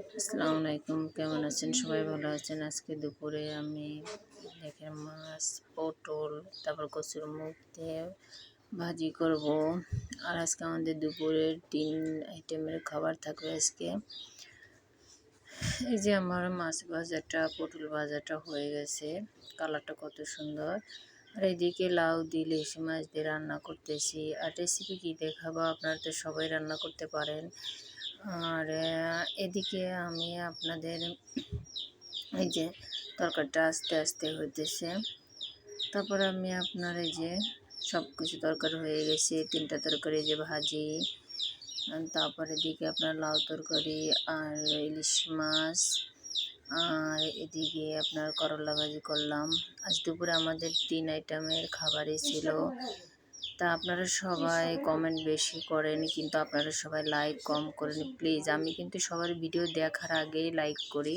আসসালামু আলাইকুম কেমন আছেন? সবাই ভালো আছেন? আজকে দুপুরে আমি দেখেন মাছ, পটল, তারপর কচুর মুখ দিয়ে ভাজি করব। আর আজকে আমাদের দুপুরের তিন আইটেমের খাবার থাকবে আজকে। এই যে আমার মাছ ভাজাটা, পটল ভাজাটা হয়ে গেছে। কালারটা কত সুন্দর। আর এদিকে লাউ দিয়ে ইলিশ মাছ দিয়ে রান্না করতেছি। আর রেসিপি কী দেখাবো? আপনারা তো সবাই রান্না করতে পারেন। আর এদিকে আমি আপনাদের এই যে তরকারিটা আস্তে আস্তে হইতেছে। তারপর আমি আপনার এই যে সব কিছু তরকারি হয়ে গেছে, তিনটা তরকারি যে ভাজি তারপর এদিকে আপনার লাউ তরকারি আর ইলিশ মাছ, আর এদিকে আপনার করলা ভাজি করলাম। আজ দুপুরে আমাদের তিন আইটেমের খাবারই ছিল। তা আপনারা সবাই কমেন্ট বেশি করেন, কিন্তু আপনারা সবাই লাইক কম করেন। প্লিজ আমি কিন্তু সবার ভিডিও দেখার আগেই লাইক করি।